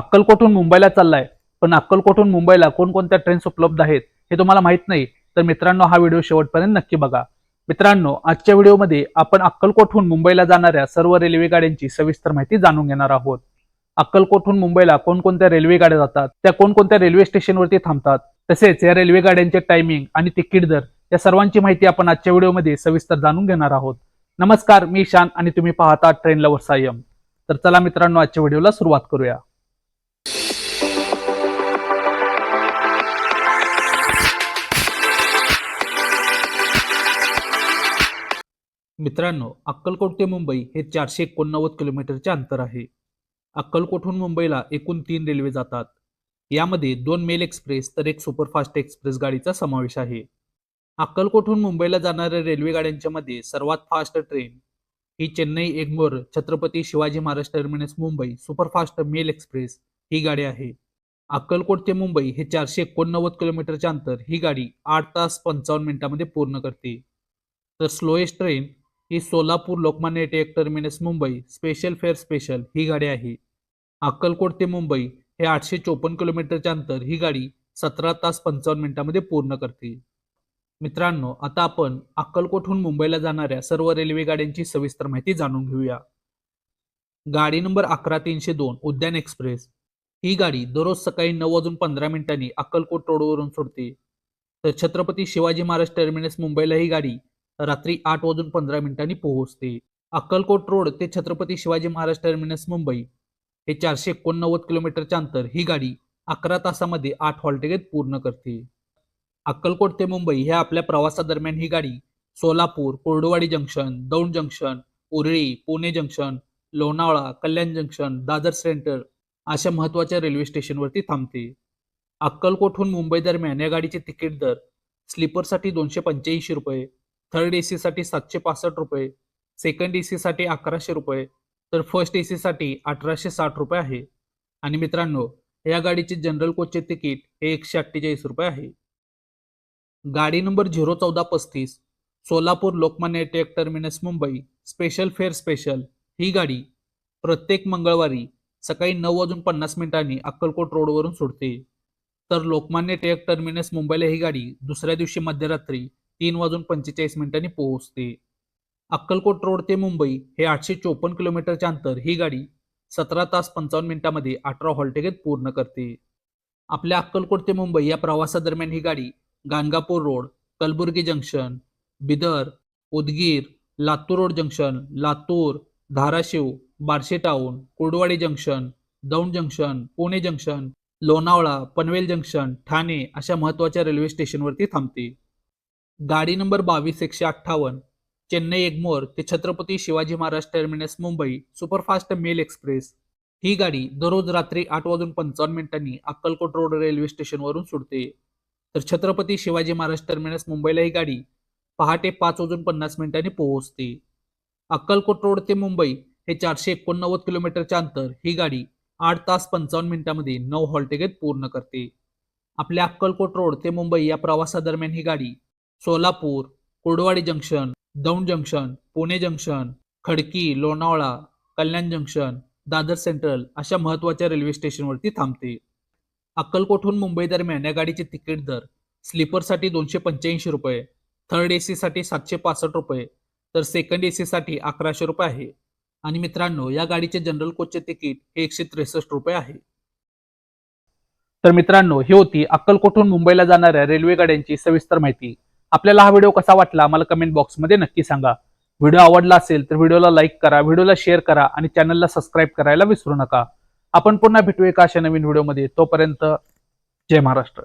अक्कलकोटहून मुंबईला चाललाय. पण अक्कलकोटहून मुंबईला कोणकोणत्या ट्रेन्स उपलब्ध आहेत हे तुम्हाला माहीत नाही. तर मित्रांनो हा व्हिडिओ शेवटपर्यंत नक्की बघा. मित्रांनो आजच्या व्हिडिओमध्ये आपण अक्कलकोटहून मुंबईला जाणाऱ्या सर्व रेल्वे गाड्यांची सविस्तर माहिती जाणून घेणार आहोत. अक्कलकोटहून मुंबईला कोणकोणत्या रेल्वे गाड्या जातात त्या कोणकोणत्या रेल्वे स्टेशनवरती थांबतात तसेच या रेल्वे गाड्यांचे टायमिंग आणि तिकीट दर या सर्वांची माहिती आपण आजच्या व्हिडिओमध्ये सविस्तर जाणून घेणार आहोत. नमस्कार मी शान आणि तुम्ही पाहता ट्रेन लवर सायम. तर चला मित्रांनो आजच्या व्हिडिओला सुरुवात करूया. मित्रांनो अक्कलकोट ते मुंबई हे चारशे एकोणनव्वद किलोमीटरचे अंतर आहे. अक्कलकोटहून मुंबईला एकूण तीन रेल्वे जातात. यामध्ये दोन मेल एक्सप्रेस तर एक सुपरफास्ट एक्सप्रेस गाडीचा समावेश आहे. अक्कलकोटहून मुंबईला जाणाऱ्या रेल्वे गाड्यांच्या मध्ये सर्वात फास्ट ट्रेन ही Chennai Egmore Chhatrapati Shivaji Maharaj terminus Mumbai superfast mail express ही गाडी आहे. अक्कलकोट ते मुंबई हे चारशे एकोणनव्वद किलोमीटरचे अंतर ही गाडी आठ तास पंचावन्न मिनिटांमध्ये पूर्ण करते. तर स्लोएस्ट ट्रेन ही Solapur Lokmanya Tilak terminus Mumbai special fare special ही गाडी आहे. अक्कलकोट ते मुंबई हे आठशे चोपन्न किलोमीटरच्या अंतर ही गाडी सतरा तास पंचावन्न मिनिटांमध्ये पूर्ण करते. मित्रांनो आता आपण अक्कलकोटहून मुंबईला जाणाऱ्या सर्व रेल्वे गाड्यांची सविस्तर माहिती जाणून घेऊया. गाडी नंबर अकरा तीनशे दोन उद्यान एक्सप्रेस. ही गाडी दररोज सकाळी नऊ वाजून पंधरा मिनिटांनी अक्कलकोट रोडवरून सोडते. तर छत्रपती शिवाजी महाराज टर्मिनस मुंबईला ही गाडी रात्री आठ वाजून पंधरा मिनिटांनी पोहोचते. अक्कलकोट रोड ते छत्रपती शिवाजी महाराज टर्मिनस मुंबई. हे चारशे एकोणनव्वद किलोमीटरचे अंतर. ही गाडी अकरा तासामध्ये आठ हॉल्टेगेट पूर्ण करते. अक्कलकोट ते मुंबई ह्या आपल्या प्रवासादरम्यान ही गाडी Solapur Kurduwadi junction Daund junction Urali Pune junction Lonavala Kalyan junction Dadar centre अशा महत्त्वाच्या रेल्वे स्टेशनवरती थांबते. अक्कलकोटहून मुंबई दरम्यान या गाडीचे तिकीट दर स्लीपरसाठी दोनशे पंच्याऐंशी रुपये थर्ड ए सीसाठी सातशे पासष्ट रुपये सेकंड ए सीसाठी अकराशे रुपये तर फर्स्ट ए सीसाठी अठराशे साठ रुपये आहे. आणि मित्रांनो या गाडीचे जनरल कोचचे तिकीट हे एकशे अठ्ठेचाळीस रुपये आहे. गाडी नंबर झिरो चौदा पस्तीस Solapur Lokmanya Tilak terminus Mumbai special fare special ही गाडी प्रत्येक मंगळवारी सकाळी नऊ वाजून पन्नास मिनिटांनी अक्कलकोट रोडवरून सुटते. तर लोकमान्य टिळक टर्मिनस मुंबईला ही गाडी दुसऱ्या दिवशी मध्यरात्री तीन वाजून पंचेचाळीस मिनिटांनी पोहोचते. अक्कलकोट रोड ते मुंबई हे आठशे चोपन्न किलोमीटरचे अंतर. ही गाडी सतरा तास पंचावन्न मिनिटांमध्ये अठरा हॉल्टेगेट पूर्ण करते. आपल्या अक्कलकोट ते मुंबई या प्रवासादरम्यान ही गाडी Ganagapur road Kalaburagi junction Bidar Udgir Latur road junction Latur Dharashiv Barshi town Kurduwadi junction Daund junction Pune junction Lonavala Panvel junction Thane अशा महत्त्वाच्या रेल्वे स्टेशनवरती थांबते. गाडी नंबर बावीस एकशे अठ्ठावन्न चेन्नई एगमोर ते Chhatrapati Shivaji Maharaj terminus Mumbai superfast mail express. ही गाडी दररोज रात्री आठ वाजून पंचावन्न मिनिटांनी अक्कलकोट रोड रेल्वे स्टेशनवरून सुटते. तर छत्रपती शिवाजी महाराज टर्मिनस मुंबईला ही गाडी पहाटे पाच वाजून पन्नास मिनिटांनी पोहोचते. अक्कलकोट रोड ते मुंबई हे चारशे एकोणनव्वद किलोमीटरच्या अंतर. ही गाडी आठ तास पंचावन्न मिनिटांमध्ये नऊ हॉल्टेगेट पूर्ण करते. आपल्या अक्कलकोट रोड ते मुंबई या प्रवासादरम्यान ही गाडी Solapur Kurduwadi junction Daund junction Pune junction Khadki Lonavala Kalyan junction Dadar central अशा महत्त्वाच्या रेल्वे स्टेशनवरती थांबते. अक्कलकोटहून मुंबई दरम्यान या गाडीचे तिकीट दर स्लीपरसाठी दोनशे पंच्याऐंशी रुपये थर्ड ए सीसाठी सातशे पासष्ट रुपये तर सेकंड ए सीसाठी अकराशे रुपये आहे. आणि मित्रांनो या गाडीचे जनरल कोचचे तिकीट हे एकशे त्रेसष्ट रुपये आहे. तर मित्रांनो ही होती अक्कलकोटहून मुंबईला जाणाऱ्या रेल्वे गाड्यांची सविस्तर माहिती. आपल्याला हा व्हिडिओ कसा वाटला मला कमेंट बॉक्समध्ये नक्की सांगा. व्हिडिओ आवडला असेल तर व्हिडिओला लाईक करा व्हिडिओला शेअर करा आणि चॅनलला सबस्क्राईब करायला विसरू नका. आपण पुन्हा भेटू एका अशा नवीन व्हिडिओमध्ये. तोपर्यंत जय महाराष्ट्र.